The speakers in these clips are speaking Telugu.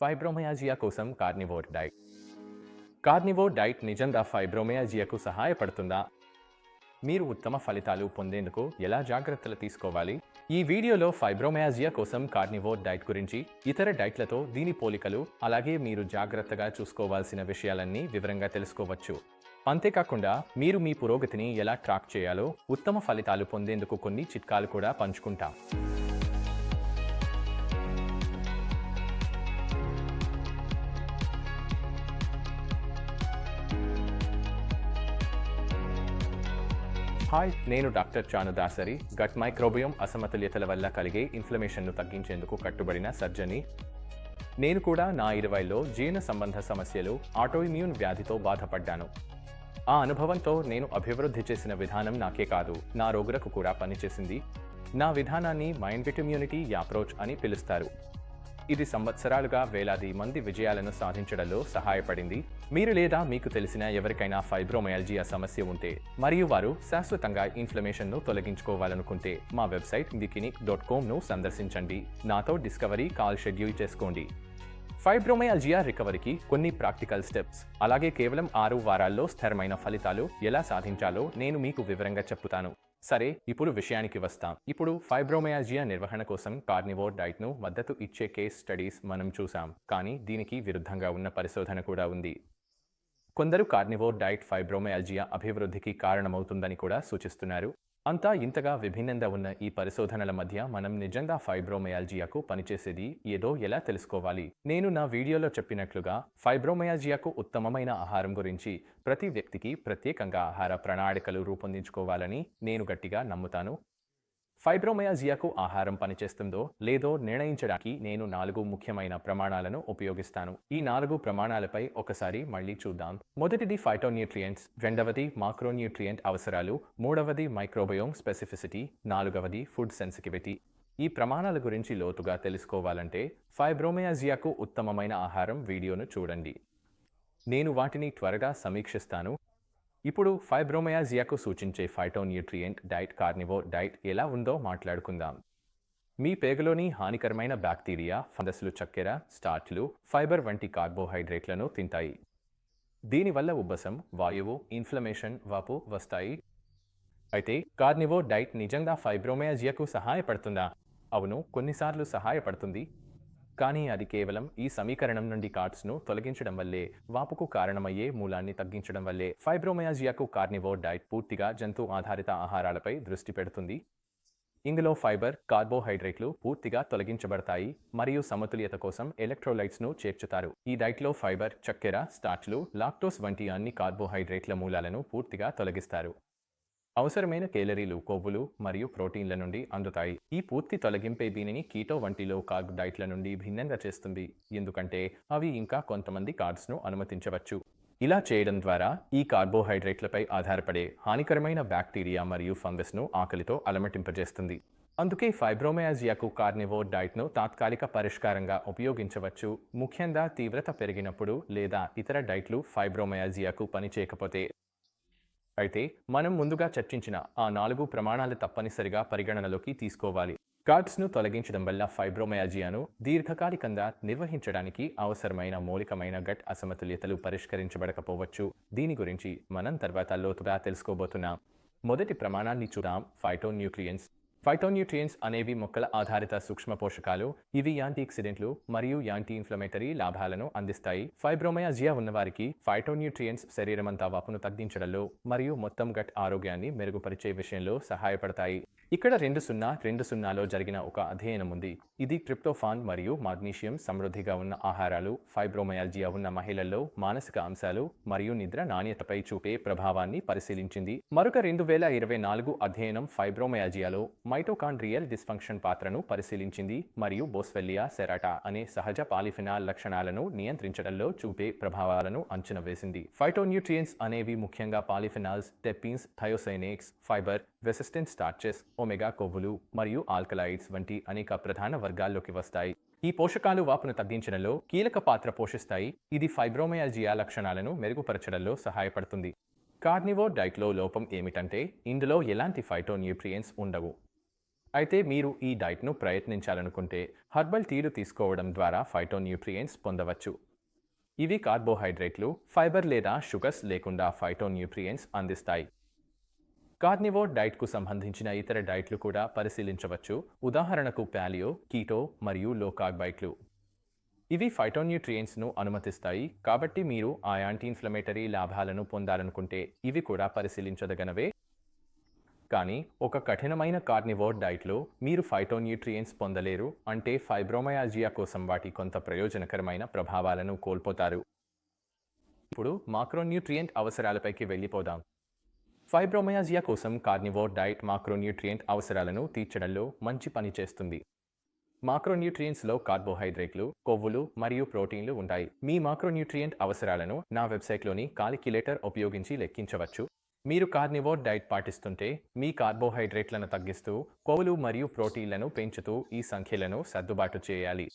ఫైబ్రోమయాజియా కోసం కార్నివోర్ డైట్ కార్నివోర్ డైట్ నిజంగా ఫైబ్రోమయాజియాకు సహాయపడుతుందా? మీరు ఉత్తమ ఫలితాలు పొందేందుకు ఎలా జాగ్రత్తలు తీసుకోవాలి? ఈ వీడియోలో ఫైబ్రోమయాజియా కోసం కార్నివోర్ డైట్ గురించి ఇతర డైట్లతో దీని పోలికలు అలాగే మీరు జాగ్రత్తగా చూసుకోవాల్సిన విషయాలన్నీ వివరంగా తెలుసుకోవచ్చు. అంతేకాకుండా మీరు మీ పురోగతిని ఎలా ట్రాక్ చేయాలో ఉత్తమ ఫలితాలు పొందేందుకు కొన్ని చిట్కాలు కూడా పంచుకుంటాం. హాయ్ నేను doctor Chanu Dasari. Gut microbiome అసమతుల్యతల వల్ల కలిగే ఇన్ఫ్లమేషన్ను తగ్గించేందుకు కట్టుబడిన సర్జని. నేను కూడా నా ఇరవైలో జీర్ణ సంబంధ సమస్యలు ఆటోఇమ్యూన్ వ్యాధితో బాధపడ్డాను. ఆ అనుభవంతో నేను అభివృద్ధి చేసిన విధానం నాకే కాదు నా రోగులకు కూడా పనిచేసింది. నా విధానాన్ని మైండ్ విట్ ఇమ్యూనిటీ అప్రోచ్ అని పిలుస్తారు. ఇది సంవత్సరాలుగా వేలాది మంది విజయాలను సాధించడంలో సహాయపడింది. మీరు లేదా మీకు తెలిసిన ఎవరికైనా ఫైబ్రోమయాల్జియా సమస్య ఉంటే మరియు వారు శాశ్వతంగా ఇన్ఫ్లమేషన్ను తొలగించుకోవాలనుకుంటే మా వెబ్సైట్ వికినిక్ డాట్ కామ్ను సందర్శించండి. నాతో డిస్కవరీ కాల్ షెడ్యూల్ చేసుకోండి. ఫైబ్రోమయాల్జియా రికవరీకి కొన్ని ప్రాక్టికల్ స్టెప్స్ అలాగే కేవలం ఆరు వారాల్లో స్థిరమైన ఫలితాలు ఎలా సాధించాలో నేను మీకు వివరంగా చెప్తాను. సరే ఇప్పుడు విషయానికి వస్తాం. ఇప్పుడు ఫైబ్రోమయాజియా నిర్వహణ కోసం కార్నివోర్ డైట్ను మద్దతు ఇచ్చే కేస్ స్టడీస్ మనం చూసాం. కానీ దీనికి విరుద్ధంగా ఉన్న పరిశోధన కూడా ఉంది. కొందరు కార్నివోర్ డైట్ ఫైబ్రోమయాల్జియా అభివృద్ధికి కారణమవుతుందని కూడా సూచిస్తున్నారు. అంతా ఇంతగా విభిన్నంగా ఉన్న ఈ పరిశోధనల మధ్య మనం నిజంగా ఫైబ్రోమయాల్జియాకు పనిచేసేది ఏదో ఎలా తెలుసుకోవాలి? నేను నా వీడియోలో చెప్పినట్లుగా ఫైబ్రోమయాల్జియాకు ఉత్తమమైన ఆహారం గురించి ప్రతి వ్యక్తికి ప్రత్యేకంగా ఆహార ప్రణాళికలు రూపొందించుకోవాలని నేను గట్టిగా నమ్ముతాను. ఫైబ్రోమయాజియాకు ఆహారం పనిచేస్తుందో లేదో నిర్ణయించడానికి నేను నాలుగు ముఖ్యమైన ప్రమాణాలను ఉపయోగిస్తాను. ఈ నాలుగు ప్రమాణాలపై ఒకసారి మళ్ళీ చూద్దాం. మొదటిది ఫైటోన్యూట్రియంట్స్ రెండవది మాక్రోన్యూట్రియంట్ అవసరాలు మూడవది మైక్రోబయోమ్ స్పెసిఫిసిటీ నాలుగవది ఫుడ్ సెన్సిటివిటీ ఈ ప్రమాణాల గురించి లోతుగా తెలుసుకోవాలంటే ఫైబ్రోమయాజియాకు ఉత్తమమైన ఆహారం వీడియోను చూడండి. నేను వాటిని త్వరగా సమీక్షిస్తాను. ఇప్పుడు ఫైబ్రోమయాజియాకు సూచించే ఫైటోన్యూట్రియంట్ డైట్ కార్నివోర్ డైట్ ఎలా ఉందో మాట్లాడుకుందాం. మీ పేగలోని హానికరమైన బ్యాక్టీరియా ఫంగస్లు చక్కెర స్టార్చ్లు ఫైబర్ వంటి కార్బోహైడ్రేట్లను తింటాయి. దీనివల్ల ఉబ్బసం వాయువు ఇన్ఫ్లమేషన్ వాపు వస్తాయి. అయితే కార్నివో డైట్ నిజంగా ఫైబ్రోమయాజియాకు సహాయపడుతుందా? అవును కొన్నిసార్లు సహాయపడుతుంది. కానీ అది కేవలం ఈ సమీకరణం నుండి కార్డ్స్ను తొలగించడం వల్లే వాపుకు కారణమయ్యే మూలాన్ని తగ్గించడం వల్లే ఫైబ్రోమయాజియాకు కార్నివోర్ డైట్ పూర్తిగా జంతు ఆధారిత ఆహారాలపై దృష్టి పెడుతుంది. ఇందులో ఫైబర్ కార్బోహైడ్రేట్లు పూర్తిగా తొలగించబడతాయి మరియు సమతుల్యత కోసం ఎలక్ట్రోలైట్స్ను చేర్చుతారు. ఈ డైట్లో ఫైబర్ చక్కెర స్టార్చ్లు లాక్టోస్ వంటి అన్ని కార్బోహైడ్రేట్ల మూలాలను పూర్తిగా తొలగిస్తారు. అవసరమైన కేలరీలు కొవ్వులు మరియు ప్రోటీన్ల నుండి అందుతాయి. ఈ పూర్తి తొలగింపే దీనిని కీటో వంటి లో కార్బ్ డైట్ల నుండి భిన్నంగా చేస్తుంది. ఎందుకంటే అవి ఇంకా కొంతమంది కార్బ్స్ను అనుమతించవచ్చు. ఇలా చేయడం ద్వారా ఈ కార్బోహైడ్రేట్లపై ఆధారపడే హానికరమైన బ్యాక్టీరియా మరియు ఫంగస్ను ఆకలితో అలమటింపజేస్తుంది. అందుకే ఫైబ్రోమయాజియాకు కార్నివోర్ డైట్ను తాత్కాలిక పరిష్కారంగా ఉపయోగించవచ్చు. ముఖ్యంగా తీవ్రత పెరిగినప్పుడు లేదా ఇతర డైట్లు ఫైబ్రోమయాజియాకు పనిచేయకపోతే అయితే మనం ముందుగా చర్చించిన ఆ నాలుగు ప్రమాణాలు తప్పనిసరిగా పరిగణనలోకి తీసుకోవాలి. కార్డ్స్ను తొలగించడం వల్ల ఫైబ్రోమయాజియాను దీర్ఘకాలికంగా నిర్వహించడానికి అవసరమైన మౌలికమైన గట్ అసమతుల్యతలు పరిష్కరించబడకపోవచ్చు. దీని గురించి మనం తర్వాత లోతుగా తెలుసుకోబోతున్నాం. మొదటి ప్రమాణాన్ని చూద్దాం. ఫైటోన్యూక్లియన్స్ ఫైటోన్యూట్రియన్స్ అనేవి మొక్కల ఆధారిత సూక్ష్మ పోషకాలు. ఇవి యాంటీ ఆక్సిడెంట్లు మరియు యాంటీ ఇన్ఫ్లమేటరీ లాభాలను అందిస్తాయి. ఫైబ్రోమయాజియా ఉన్నవారికి ఫైటోన్యూట్రియన్స్ శరీరమంతా వాపును తగ్గించడంలో మరియు మొత్తం గట్ ఆరోగ్యాన్ని మెరుగుపరిచే విషయంలో సహాయపడతాయి. ఇక్కడ రెండు సున్నా రెండు సున్నాలో జరిగిన ఒక అధ్యయనం ఉంది. ఇది ట్రిప్టోఫాన్ మరియు మాగ్నీషియం సమృద్ధిగా ఉన్న ఆహారాలు ఫైబ్రోమయాల్జియా ఉన్న మహిళల్లో మానసిక అంశాలు మరియు నిద్ర నాణ్యతపై చూపే ప్రభావాన్ని పరిశీలించింది. మరొక రెండు వేల ఇరవై నాలుగు అధ్యయనం ఫైబ్రోమయాజియాలో మైటోకాండ్రియల్ డిస్ఫంక్షన్ పాత్రను పరిశీలించింది మరియు బోస్వెల్లియా సెరాటా అనే సహజ పాలిఫినాల్ లక్షణాలను నియంత్రించడంలో చూపే ప్రభావాలను అంచనా వేసింది. ఫైటోన్యూట్రియన్స్ అనేవి ముఖ్యంగా polyphenols terpenes thiocyanates fibre resistant starches omega కొవ్వులు మరియు ఆల్కలైడ్స్ వంటి అనేక ప్రధాన వర్గాల్లోకి వస్తాయి. ఈ పోషకాలు వాపును తగ్గించడంలో కీలక పాత్ర పోషిస్తాయి. ఇది ఫైబ్రోమయాజియా లక్షణాలను మెరుగుపరచడంలో సహాయపడుతుంది. కార్నివోర్ డైట్లో లోపం ఏమిటంటే ఇందులో ఎలాంటి ఫైటోన్యూట్రియన్స్ ఉండవు. అయితే మీరు ఈ డైట్ను ప్రయత్నించాలనుకుంటే హర్బల్ టీలు తీసుకోవడం ద్వారా ఫైటోన్యూట్రియన్స్ పొందవచ్చు. ఇవి కార్బోహైడ్రేట్లు ఫైబర్ లేదా షుగర్స్ లేకుండా ఫైటోన్యూట్రియన్స్ అందిస్తాయి. కార్నివోర్ డైట్కు సంబంధించిన ఇతర డైట్లు కూడా పరిశీలించవచ్చు. ఉదాహరణకు ప్యాలియో కీటో మరియు లో కార్బైట్లు ఇవి ఫైటోన్యూట్రియంట్స్ను అనుమతిస్తాయి. కాబట్టి మీరు ఆ యాంటీ ఇన్ఫ్లమేటరీ లాభాలను పొందాలనుకుంటే ఇవి కూడా పరిశీలించదగనవే. కానీ ఒక కఠినమైన కార్నివోర్ డైట్లో మీరు ఫైటోన్యూట్రియంట్స్ పొందలేరు అంటే ఫైబ్రోమయాజియా కోసం వాటి కొంత ప్రయోజనకరమైన ప్రభావాలను కోల్పోతారు. ఇప్పుడు మాక్రోన్యూట్రియంట్ అవసరాలపైకి వెళ్ళిపోదాం. ఫైబ్రోమయాజియా కోసం కార్నివోర్ డైట్ మాక్రోన్యూట్రియంట్ అవసరాలను తీర్చడంలో మంచి పని చేస్తుంది. మాక్రోన్యూట్రియంట్స్లో కార్బోహైడ్రేట్లు కొవ్వులు మరియు ప్రోటీన్లు ఉంటాయి. మీ మాక్రోన్యూట్రియంట్ అవసరాలను నా వెబ్సైట్లోని కాలిక్యులేటర్ ఉపయోగించి లెక్కించవచ్చు. మీరు కార్నివోర్ డైట్ పాటిస్తుంటే మీ కార్బోహైడ్రేట్లను తగ్గిస్తూ కొవ్వులు మరియు ప్రోటీన్లను పెంచుతూ ఈ సంఖ్యలను సర్దుబాటు చేయాలి.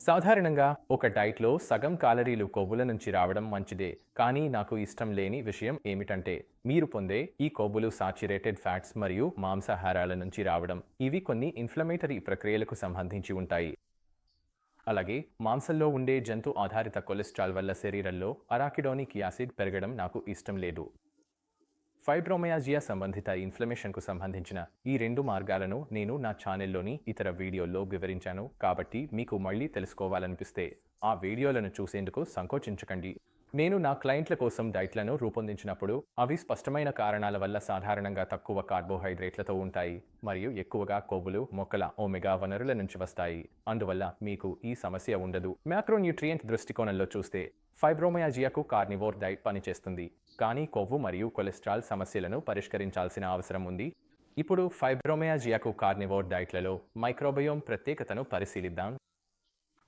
సాధారణంగా ఒక డైట్లో సగం కాలరీలు కొవ్వుల నుంచి రావడం మంచిదే కానీ నాకు ఇష్టం లేని విషయం ఏమిటంటే మీరు పొందే ఈ కొవ్వులు సాచురేటెడ్ ఫ్యాట్స్ మరియు మాంసాహారాల నుంచి రావడం. ఇవి కొన్ని ఇన్ఫ్లమేటరీ ప్రక్రియలకు సంబంధించి ఉంటాయి. అలాగే మాంసంలో ఉండే జంతు ఆధారిత కొలెస్ట్రాల్ వల్ల శరీరంలో అరాకిడోనిక్ యాసిడ్ పెరగడం నాకు ఇష్టం లేదు. ఫైబ్రోమయాజియా సంబంధిత ఇన్ఫ్లమేషన్కు సంబంధించిన ఈ రెండు మార్గాలను నేను నా ఛానల్లోని ఇతర వీడియోల్లో వివరించాను కాబట్టి మీకు మళ్ళీ తెలుసుకోవాలనిపిస్తే ఆ వీడియోలను చూసేందుకు సంకోచించకండి. నేను నా క్లయింట్ల కోసం డైట్లను రూపొందించినప్పుడు అవి స్పష్టమైన కారణాల వల్ల సాధారణంగా తక్కువ కార్బోహైడ్రేట్లతో ఉంటాయి మరియు ఎక్కువగా కొవ్వులు మొక్కల ఓమెగా వనరుల నుంచి వస్తాయి. అందువల్ల మీకు ఈ సమస్య ఉండదు. మ్యాక్రోన్యూట్రియంట్ దృష్టికోణంలో చూస్తే ఫైబ్రోమయాజియాకు కార్నివోర్ డైట్ పనిచేస్తుంది. కానీ కొవ్వు మరియు కొలెస్ట్రాల్ సమస్యలను పరిష్కరించాల్సిన అవసరం ఉంది. ఇప్పుడు ఫైబ్రోమయాజియాకు కార్నివోర్ డైట్లలో మైక్రోబయోమ్ ప్రత్యేకతను పరిశీలిద్దాం.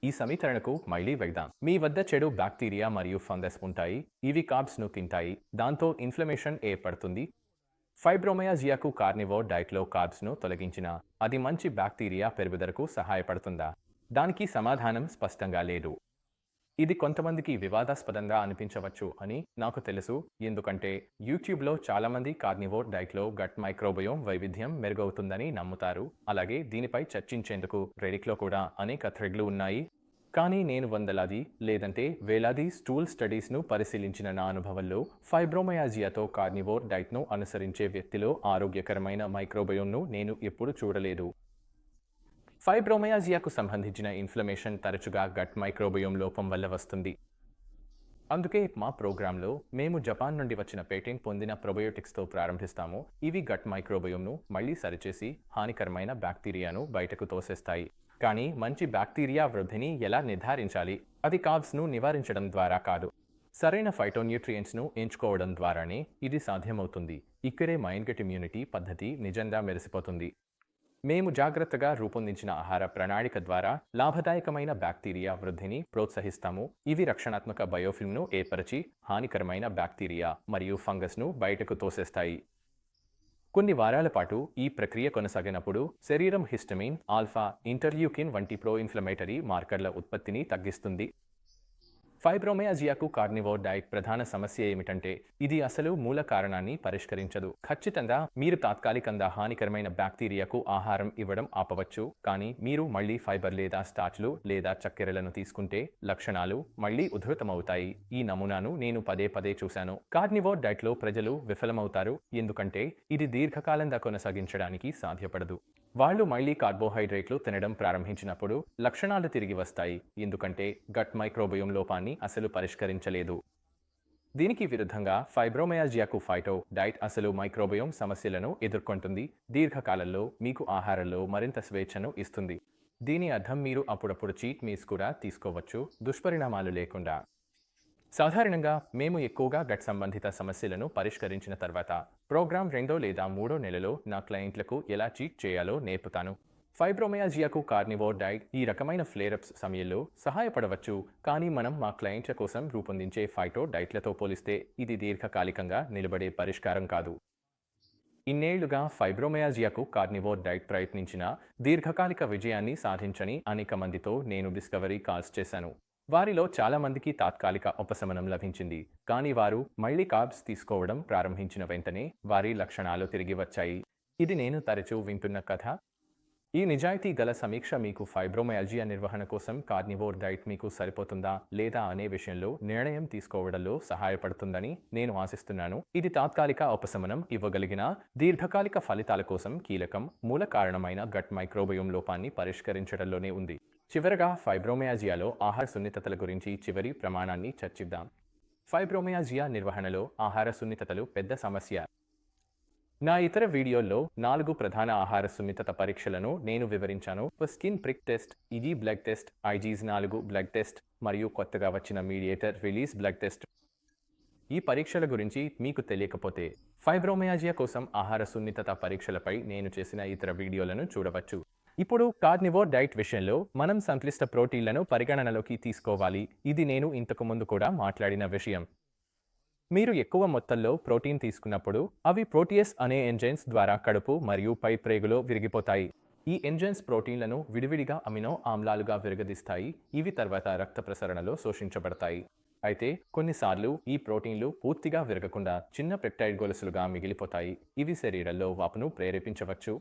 ఈ సమీకరణకు మళ్ళీ వెళ్దాం. మీ వద్ద చెడు బ్యాక్టీరియా మరియు ఫంగస్ ఉంటాయి. ఇవి కార్బ్స్ను తింటాయి. దాంతో ఇన్ఫ్లమేషన్ ఏర్పడుతుంది. ఫైబ్రోమయాజియాకు కార్నివోర్ డైట్లో కార్బ్స్ను తొలగించిన అది మంచి బ్యాక్టీరియా పెరుగుదలకు సహాయపడుతుందా? దానికి సమాధానం స్పష్టంగా లేదు. ఇది కొంతమందికి వివాదాస్పదంగా అనిపించవచ్చు అని నాకు తెలుసు. ఎందుకంటే యూట్యూబ్లో చాలామంది కార్నివోర్ డైట్లో గట్ మైక్రోబయోమ్ వైవిధ్యం మెరుగవుతుందని నమ్ముతారు. అలాగే దీనిపై చర్చించేందుకు రెడిక్లో కూడా అనేక థ్రెడ్లు ఉన్నాయి. కానీ నేను వందలాది లేదంటే వేలాది స్టూల్ స్టడీస్ను పరిశీలించిన నా అనుభవంలో ఫైబ్రోమయాజియాతో కార్నివోర్ డైట్ను అనుసరించే వ్యక్తిలో ఆరోగ్యకరమైన మైక్రోబయోమ్ను నేను ఎప్పుడు చూడలేదు. ఫైబ్రోమయాజియాకు సంబంధించిన ఇన్ఫ్లమేషన్ తరచుగా గట్ మైక్రోబయోమ్ లోపం వల్ల వస్తుంది. అందుకే మా ప్రోగ్రాంలో మేము జపాన్ నుండి వచ్చిన పేటెంట్ పొందిన ప్రొబయోటిక్స్తో ప్రారంభిస్తాము. ఇవి గట్ మైక్రోబయోమ్ను మళ్ళీ సరిచేసి హానికరమైన బ్యాక్టీరియాను బయటకు తోసేస్తాయి. కానీ మంచి బ్యాక్టీరియా వృద్ధిని ఎలా నిర్ధారించాలి? అది కావ్స్ను నివారించడం ద్వారా కాదు. సరైన ఫైటోన్యూట్రియంట్స్ను ఎంచుకోవడం ద్వారానే ఇది సాధ్యమవుతుంది. ఇక్కడే మైండ్ గట్ ఇమ్యూనిటీ పద్ధతి నిజంగా మెరిసిపోతుంది. మేము జాగ్రత్తగా రూపొందించిన ఆహార ప్రణాళిక ద్వారా లాభదాయకమైన బ్యాక్టీరియా వృద్ధిని ప్రోత్సహిస్తాము. ఇవి రక్షణాత్మక బయోఫిల్మ్ను ఏర్పరిచి హానికరమైన బ్యాక్టీరియా మరియు ఫంగస్ను బయటకు తోసేస్తాయి. కొన్ని వారాల పాటు ఈ ప్రక్రియ కొనసాగినప్పుడు శరీరం హిస్టమిన్ ఆల్ఫా ఇంటర్యూకిన్ వంటి ప్రో ఇన్ఫ్లమేటరీ మార్కర్ల ఉత్పత్తిని తగ్గిస్తుంది. ఫైబ్రోమయాజియాకు కార్నివోర్ డైట్ ప్రధాన సమస్య ఏమిటంటే ఇది అసలు మూల కారణాన్ని పరిష్కరించదు. ఖచ్చితంగా మీరు తాత్కాలికంగా హానికరమైన బ్యాక్టీరియాకు ఆహారం ఇవ్వడం ఆపవచ్చు. కానీ మీరు మళ్ళీ ఫైబర్ లేదా స్టార్చ్లు లేదా చక్కెరలను తీసుకుంటే లక్షణాలు మళ్ళీ ఉధృతమవుతాయి. ఈ నమూనాను నేను పదే పదే చూశాను. కార్నివోర్ డైట్లో ప్రజలు విఫలమవుతారు. ఎందుకంటే ఇది దీర్ఘకాలంగా కొనసాగించడానికి సాధ్యపడదు. వాళ్ళు మళ్ళీ కార్బోహైడ్రేట్లు తినడం ప్రారంభించినప్పుడు లక్షణాలు తిరిగి వస్తాయి. ఎందుకంటే గట్ మైక్రోబయోమ్ లోపాన్ని అసలు పరిష్కరించలేదు. దీనికి విరుద్ధంగా ఫైబ్రోమయాజియాకు ఫైటో డైట్ అసలు మైక్రోబయోమ్ సమస్యలను ఎదుర్కొంటుంది. దీర్ఘకాలంలో మీకు ఆహారంలో మరింత స్వేచ్ఛను ఇస్తుంది. దీని అర్థం మీరు అప్పుడప్పుడు చీట్ మీల్స్ కూడా తీసుకోవచ్చు. దుష్పరిణామాలు లేకుండా. సాధారణంగా మేము ఎక్కువగా గట్ సంబంధిత సమస్యలను పరిష్కరించిన తర్వాత ప్రోగ్రామ్ రెండో లేదా మూడో నెలలో నా క్లయింట్లకు ఎలా చీట్ చేయాలో నేర్పుతాను. ఫైబ్రోమయాజియాకు కార్నివోర్ డైట్ ఈ రకమైన ఫ్లేరప్స్ సమయంలో సహాయపడవచ్చు కానీ మనం మా క్లయింట్ల కోసం రూపొందించే ఫైటో డైట్లతో పోలిస్తే ఇది దీర్ఘకాలికంగా నిలబడే పరిష్కారం కాదు. ఇన్నేళ్ళుగా ఫైబ్రోమయాజియాకు కార్నివోర్ డైట్ ప్రయత్నించిన దీర్ఘకాలిక విజయాన్ని సాధించని అనేక మందితో నేను డిస్కవరీ కాల్స్ చేశాను. వారిలో చాలా మందికి తాత్కాలిక ఉపశమనం లభించింది. కానీ వారు మళ్ళీ కార్బ్స్ తీసుకోవడం ప్రారంభించిన వెంటనే వారి లక్షణాలు తిరిగి వచ్చాయి. ఇది నేను తరచూ వింటున్న కథ. ఈ నిజాయితీ గల సమీక్ష మీకు ఫైబ్రోమయాల్జియా నిర్వహణ కోసం కార్నివోర్ డైట్ మీకు సరిపోతుందా లేదా అనే విషయంలో నిర్ణయం తీసుకోవడంలో సహాయపడుతుందని నేను ఆశిస్తున్నాను. ఇది తాత్కాలిక ఉపశమనం ఇవ్వగలిగిన దీర్ఘకాలిక ఫలితాల కోసం కీలకం మూల కారణమైన గట్ మైక్రోబయోమ్ లోపాన్ని పరిష్కరించడంలోనే ఉంది. చివరగా ఫైబ్రోమయాజియాలో ఆహార సున్నితతల గురించి చివరి ప్రమాణాన్ని చర్చిద్దాం. ఫైబ్రోమయాజియా నిర్వహణలో ఆహార సున్నితతలు పెద్ద సమస్య. నా ఇతర వీడియోల్లో నాలుగు ప్రధాన ఆహార సున్నితత పరీక్షలను నేను వివరించాను. స్కిన్ ప్రిక్ టెస్ట్ ఇది బ్లడ్ టెస్ట్ ఐజీస్ నాలుగు బ్లడ్ టెస్ట్ మరియు కొత్తగా వచ్చిన మీడియేటర్ రిలీజ్ బ్లడ్ టెస్ట్. ఈ పరీక్షల గురించి మీకు తెలియకపోతే ఫైబ్రోమయాజియా కోసం ఆహార సున్నితత పరీక్షలపై నేను చేసిన ఇతర వీడియోలను చూడవచ్చు. ఇప్పుడు కార్నివోర్ డైట్ విషయంలో మనం సంక్లిష్ట ప్రోటీన్లను పరిగణనలోకి తీసుకోవాలి. ఇది నేను ఇంతకు ముందు కూడా మాట్లాడిన విషయం. మీరు ఎక్కువ మొత్తంలో ప్రోటీన్ తీసుకున్నప్పుడు అవి ప్రోటీయస్ అనే ఎంజైన్స్ ద్వారా కడుపు మరియు పై ప్రేగులో విరిగిపోతాయి. ఈ ఎంజైన్స్ ప్రోటీన్లను విడివిడిగా అమినో ఆమ్లాలుగా విరగదీస్తాయి. ఇవి తర్వాత రక్త ప్రసరణలో శోషించబడతాయి. అయితే కొన్నిసార్లు ఈ ప్రోటీన్లు పూర్తిగా విరగకుండా చిన్న పెప్టైడ్ గొలుసులుగా మిగిలిపోతాయి. ఇవి శరీరంలో వాపును ప్రేరేపించవచ్చు.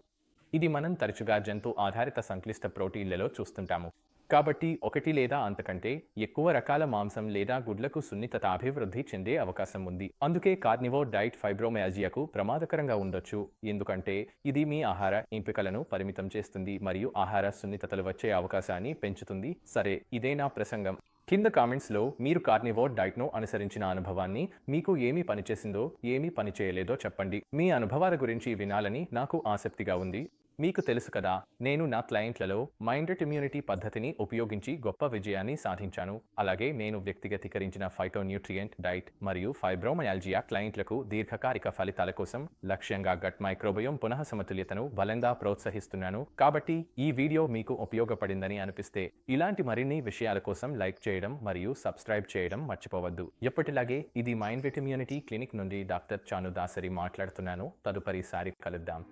ఇది మనం తరచుగా జంతు ఆధారిత సంక్లిష్ట ప్రోటీన్లలో చూస్తుంటాము. కాబట్టి ఒకటి లేదా అంతకంటే ఎక్కువ రకాల మాంసం లేదా గుడ్లకు సున్నితత అభివృద్ధి చెందే అవకాశం ఉంది. అందుకే కార్నివో డైట్ ఫైబ్రోమయాజియాకు ప్రమాదకరంగా ఉండొచ్చు. ఎందుకంటే ఇది మీ ఆహార ఎంపికలను పరిమితం చేస్తుంది మరియు ఆహార సున్నితతలు వచ్చే అవకాశాన్ని పెంచుతుంది. సరే ఇదే నా ప్రసంగం. కింద కామెంట్స్లో మీరు కార్నివోర్ డైట్ను అనుసరించిన అనుభవాన్ని మీకు ఏమి పనిచేసిందో ఏమి పనిచేయలేదో చెప్పండి. మీ అనుభవాల గురించి వినాలని నాకు ఆసక్తిగా ఉంది. మీకు తెలుసు కదా నేను నా క్లయింట్లలో మైండెడ్ ఇమ్యూనిటీ పద్ధతిని ఉపయోగించి గొప్ప విజయాన్ని సాధించాను. అలాగే నేను వ్యక్తిగతీకరించిన ఫైటోన్యూట్రియంట్ డైట్ మరియు ఫైబ్రోమయాల్జియా క్లయింట్లకు దీర్ఘకాలిక ఫలితాల కోసం లక్ష్యంగా గట్ మైక్రోబయోమ్ పునః సమతుల్యతను బలంగా ప్రోత్సహిస్తున్నాను. కాబట్టి ఈ వీడియో మీకు ఉపయోగపడిందని అనిపిస్తే ఇలాంటి మరిన్ని విషయాల కోసం లైక్ చేయడం మరియు సబ్స్క్రైబ్ చేయడం మర్చిపోవద్దు. ఎప్పటిలాగే ఇది మైండ్ విట్ ఇమ్యూనిటీ క్లినిక్ నుండి డాక్టర్ చాను దాసరి మాట్లాడుతున్నాను. తదుపరిసారి కలుద్దాం.